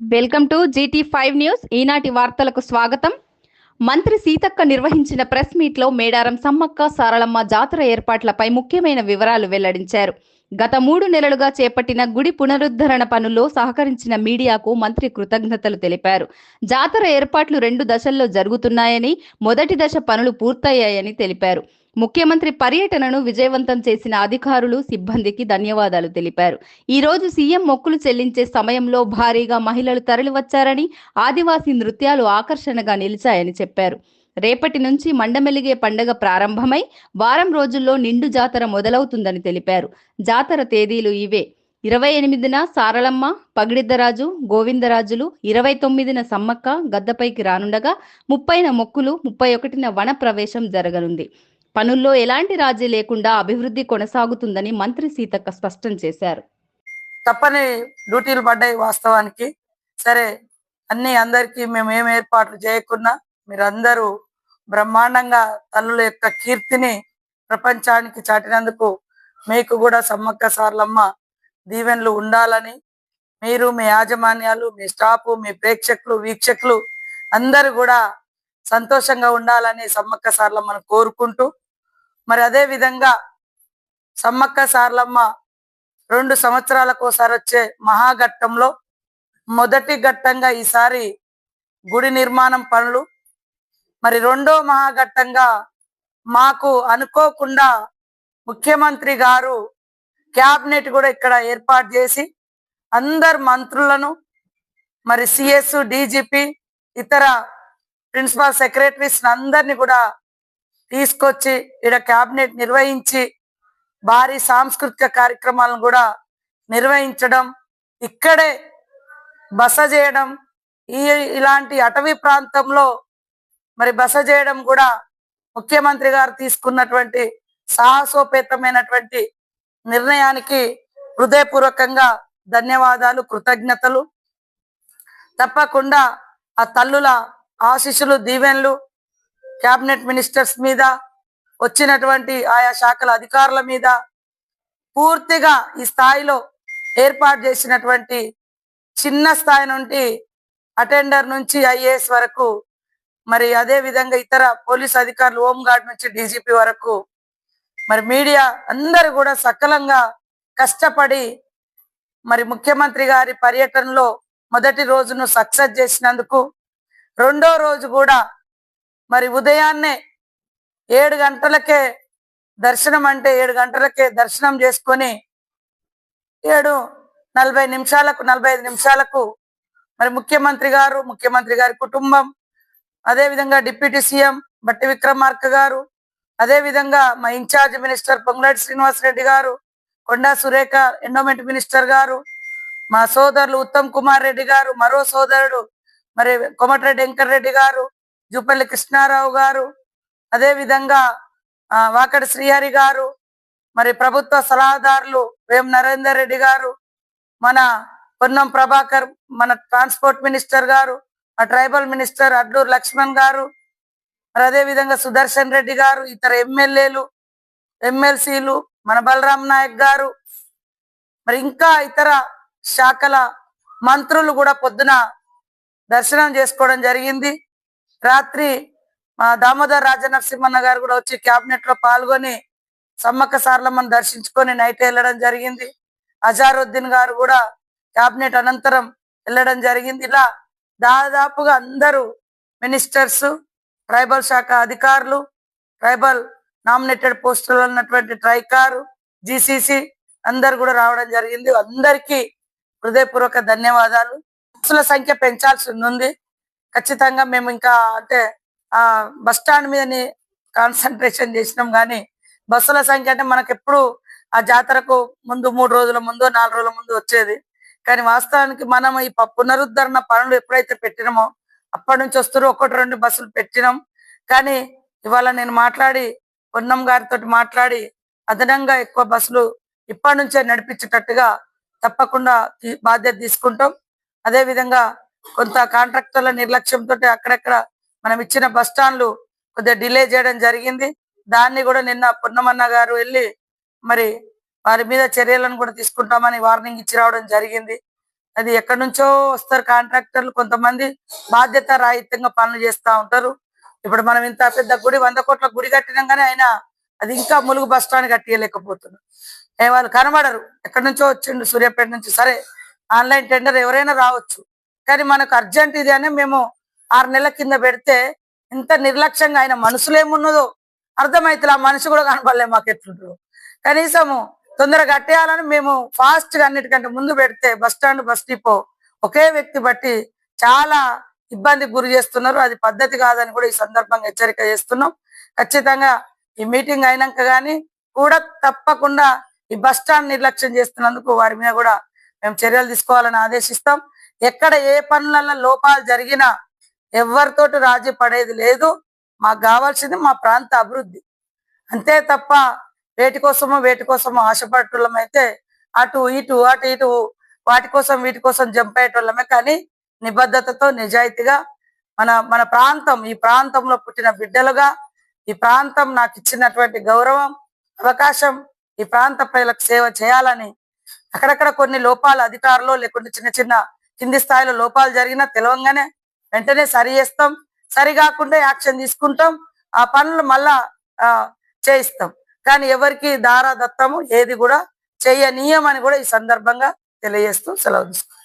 Welcome to GT five news. ఈనాటి వార్తలకు స్వాగతం. మంత్రి సీతక్క నిర్వహించిన ప్రెస్ మీట్లో మేడారం సమ్మక్క సారళమ్మ జాతర ఏర్పాట్లపై ముఖ్యమైన వివరాలు వెల్లడించారు. గత మూడు నెలలుగా చేపట్టిన గుడి పునరుద్ధరణ పనుల్లో సహకరించిన మీడియాకు మంత్రి కృతజ్ఞతలు తెలిపారు. జాతర ఏర్పాట్లు రెండు దశల్లో జరుగుతున్నాయని మొదటి దశ పనులు పూర్తయ్యాయని తెలిపారు. ముఖ్యమంత్రి పర్యటనను విజయవంతం చేసిన అధికారులు సిబ్బందికి ధన్యవాదాలు తెలిపారు. ఈ రోజు సీఎం మొక్కులు చెల్లించే సమయంలో భారీగా మహిళలు తరలివచ్చారని ఆదివాసీ నృత్యాలు ఆకర్షణగా నిలిచాయని చెప్పారు. రేపటి నుంచి మండమెలిగే పండగ ప్రారంభమై వారం రోజుల్లో నిండు జాతర మొదలవుతుందని తెలిపారు. జాతర తేదీలు ఇవే. ఇరవై ఎనిమిదిన సారళమ్మ పగిడిద్దరాజు గోవిందరాజులు ఇరవై తొమ్మిదిన సమ్మక్క గద్దపైకి రానుండగా ముప్పైన మొక్కులు ముప్పై ఒకటిన వన ప్రవేశం జరగనుంది. పనుల్లో ఎలాంటి రాజీ లేకుండా అభివృద్ధి కొనసాగుతుందని మంత్రి సీతక్క స్పష్టం చేశారు. తప్పని డ్యూటీలు పడ్డాయి వాస్తవానికి. సరే అన్ని అందరికీ మేము ఏం ఏర్పాట్లు చేయకున్నా మీరందరూ బ్రహ్మాండంగా తల్లుల యొక్క కీర్తిని ప్రపంచానికి చాటినందుకు మీకు కూడా సమ్మక్క సార్లమ్మ దీవెనలు ఉండాలని మీరు మీ యాజమాన్యాలు మీ స్టాఫ్ మీ ప్రేక్షకులు వీక్షకులు అందరూ కూడా సంతోషంగా ఉండాలని సమ్మక్క సార్లమ్మను కోరుకుంటూ మరి అదే విధంగా సమ్మక్క సార్లమ్మ రెండు సంవత్సరాలకు ఒకసారి వచ్చే మహాఘట్టంలో మొదటి ఘట్టంగా ఈసారి గుడి నిర్మాణం పనులు. మరి రెండో మహాఘట్టంగా మాకు అనుకోకుండా ముఖ్యమంత్రి గారు క్యాబినెట్ కూడా ఇక్కడ ఏర్పాటు చేసి అందరు మంత్రులను మరి సిఎస్ డీజీపీ ఇతర ప్రిన్సిపల్ సెక్రటరీస్ అందరినీ కూడా తీసుకొచ్చి ఇక్కడ క్యాబినెట్ నిర్వహించి భారీ సాంస్కృతిక కార్యక్రమాలను కూడా నిర్వహించడం ఇక్కడే బస చేయడం ఈ ఇలాంటి అటవీ ప్రాంతంలో మరి బస చేయడం కూడా ముఖ్యమంత్రి గారు తీసుకున్నటువంటి సాహసోపేతమైనటువంటి నిర్ణయానికి హృదయపూర్వకంగా ధన్యవాదాలు కృతజ్ఞతలు. తప్పకుండా ఆ తల్లుల ఆశీస్సులు దీవెన్లు క్యాబినెట్ మినిస్టర్స్ మీద వచ్చినటువంటి ఆయా శాఖల అధికారుల మీద పూర్తిగా ఈ స్థాయిలో ఏర్పాటు చేసినటువంటి చిన్న స్థాయి నుండి అటెండర్ నుంచి ఐఏఎస్ వరకు మరి అదే విధంగా ఇతర పోలీస్ అధికారులు హోంగార్డ్ నుంచి డీజీపీ వరకు మరి మీడియా అందరూ కూడా సకలంగా కష్టపడి మరి ముఖ్యమంత్రి గారి పర్యటనలో మొదటి రోజును సక్సెస్ చేసినందుకు రెండో రోజు కూడా మరి ఉదయాన్నే ఏడు గంటలకే దర్శనం అంటే ఏడు గంటలకే దర్శనం చేసుకొని ఏడు నలభై నిమిషాలకు నలభై ఐదు నిమిషాలకు మరి ముఖ్యమంత్రి గారు ముఖ్యమంత్రి గారి కుటుంబం అదే విధంగా డిప్యూటీ సీఎం బట్టి విక్రమార్క గారు అదే విధంగా మా incharge minister Ponguleti Srinivas Reddy garu Konda Surekha endowment minister గారు మా సోదరులు ఉత్తమ్ కుమార్ రెడ్డి గారు మరో సోదరుడు మరి కోమటిరెడ్డి వెంకటరెడ్డి గారు జూపల్లి కృష్ణారావు గారు అదే విధంగా ఆ, వాకడి శ్రీహరి గారు మరి ప్రభుత్వ సలహాదారులు వేం నరేందర్ రెడ్డి గారు మన పొన్నం ప్రభాకర్ మన ట్రాన్స్పోర్ట్ మినిస్టర్ గారు ఆ ట్రైబల్ మినిస్టర్ అడ్లూరు లక్ష్మణ్ గారు మరి అదే విధంగా సుదర్శన్ రెడ్డి గారు ఇతర ఎమ్మెల్యేలు ఎమ్మెల్సీలు మన బలరాం నాయక్ గారు మరి ఇంకా ఇతర శాఖల మంత్రులు కూడా పొద్దున దర్శనం చేసుకోవడం జరిగింది. రాత్రి మా దామోదర్ రాజనరసింహన్న గారు కూడా వచ్చి క్యాబినెట్లో పాల్గొని సమ్మక్క సార్లమ్మను దర్శించుకొని నైట్ వెళ్ళడం జరిగింది. అజారుద్దీన్ గారు కూడా క్యాబినెట్ అనంతరం వెళ్ళడం జరిగింది. ఇలా దాదాపుగా అందరూ మినిస్టర్స్ ట్రైబల్ శాఖ అధికారులు ట్రైబల్ నామినేటెడ్ పోస్టులు ఉన్నటువంటి ట్రైకారు జిసిసి అందరు కూడా రావడం జరిగింది. అందరికీ హృదయపూర్వక ధన్యవాదాలు. బస్సుల సంఖ్య పెంచాల్సి ఉంది. ఖచ్చితంగా మేము ఇంకా అంటే ఆ బస్ స్టాండ్ మీదని కాన్సన్ట్రేషన్ చేసినాం కానీ బస్సుల సంఖ్య అంటే మనకు ఎప్పుడు ఆ జాతరకు ముందు మూడు రోజుల ముందు నాలుగు రోజుల ముందు వచ్చేది. కానీ వాస్తవానికి మనం ఈ పునరుద్ధరణ పనులు ఎప్పుడైతే పెట్టినామో అప్పటి నుంచి వస్తారు ఒకటి రెండు బస్సులు పెట్టినాం. కానీ ఇవాళ నేను మాట్లాడి పొన్నం గారితో మాట్లాడి అదనంగా ఎక్కువ బస్సులు ఇప్పటి నుంచే నడిపించేటట్టుగా తప్పకుండా బాధ్యత తీసుకుంటాం. అదే విధంగా కొంత కాంట్రాక్టర్ల నిర్లక్ష్యంతో అక్కడక్కడ మనం ఇచ్చిన బస్ స్టాండ్లు కొద్దిగా డిలే చేయడం జరిగింది. దాన్ని కూడా నిన్న పొన్నమన్న గారు వెళ్ళి మరి వారి మీద చర్యలను కూడా తీసుకుంటామని వార్నింగ్ ఇచ్చి రావడం జరిగింది. అది ఎక్కడి నుంచో వస్తారు కాంట్రాక్టర్లు. కొంతమంది బాధ్యత రాహిత్యంగా పనులు చేస్తా ఉంటారు. ఇప్పుడు మనం ఇంత పెద్ద గుడి వంద కోట్ల గుడి కట్టినాం కానీ ఆయన అది ఇంకా ములుగు బస్ స్టాండ్ కట్టియలేకపోతున్నారు. ఏ వాళ్ళు కనబడరు. ఎక్కడి నుంచో వచ్చిండు సూర్యాపేట నుంచి. సరే ఆన్లైన్ టెండర్ ఎవరైనా రావచ్చు. కానీ మనకు అర్జెంట్ ఇది అని మేము ఆరు నెలల కింద పెడితే ఇంత నిర్లక్ష్యంగా ఆయన మనసులో ఏమున్నదో అర్థమైతే ఆ మనిషి కూడా కనపడలే మాకు ఎట్లుంటారు కనీసము తొందరగా కట్టేయాలని మేము ఫాస్ట్గా అన్నిటికంటే ముందు పెడితే బస్ స్టాండ్ బస్ డిపో ఒకే వ్యక్తి బట్టి చాలా ఇబ్బందికి గురి చేస్తున్నారు. అది పద్ధతి కాదని కూడా ఈ సందర్భంగా హెచ్చరిక చేస్తున్నాం. ఖచ్చితంగా ఈ మీటింగ్ అయినాక కానీ కూడా తప్పకుండా ఈ బస్ స్టాండ్ నిర్లక్ష్యం చేస్తున్నందుకు వారి మీద కూడా మేము చర్యలు తీసుకోవాలని ఆదేశిస్తాం. ఎక్కడ ఏ పనులలో లోపాలు జరిగినా ఎవరితోటి రాజీ పడేది లేదు. మాకు కావాల్సింది మా ప్రాంత అభివృద్ధి. అంతే తప్ప వేటి కోసమో వేటి కోసమో ఆశపడటమైతే అటు ఇటు అటు ఇటు వాటి కోసం వీటి కోసం జంప్ అయ్యేటోళ్ళమే కానీ నిబద్ధతతో నిజాయితీగా మన మన ప్రాంతం ఈ ప్రాంతంలో పుట్టిన బిడ్డలుగా ఈ ప్రాంతం నాకు ఇచ్చినటువంటి గౌరవం అవకాశం ఈ ప్రాంత ప్రజలకు సేవ చేయాలని అక్కడక్కడ కొన్ని లోపాలు అధికారులు లేకుంటే చిన్న చిన్న కింది స్థాయిలో లోపాలు జరిగినా తెలవంగానే వెంటనే సరి చేస్తాం. సరి కాకుండా యాక్షన్ తీసుకుంటాం. ఆ పనులు మళ్ళా ఆ, చేయిస్తాం. కానీ ఎవరికి దారా దత్తము ఏది కూడా చేయనీయమని కూడా ఈ సందర్భంగా తెలియజేస్తూ సెలవు తీసుకుంటాం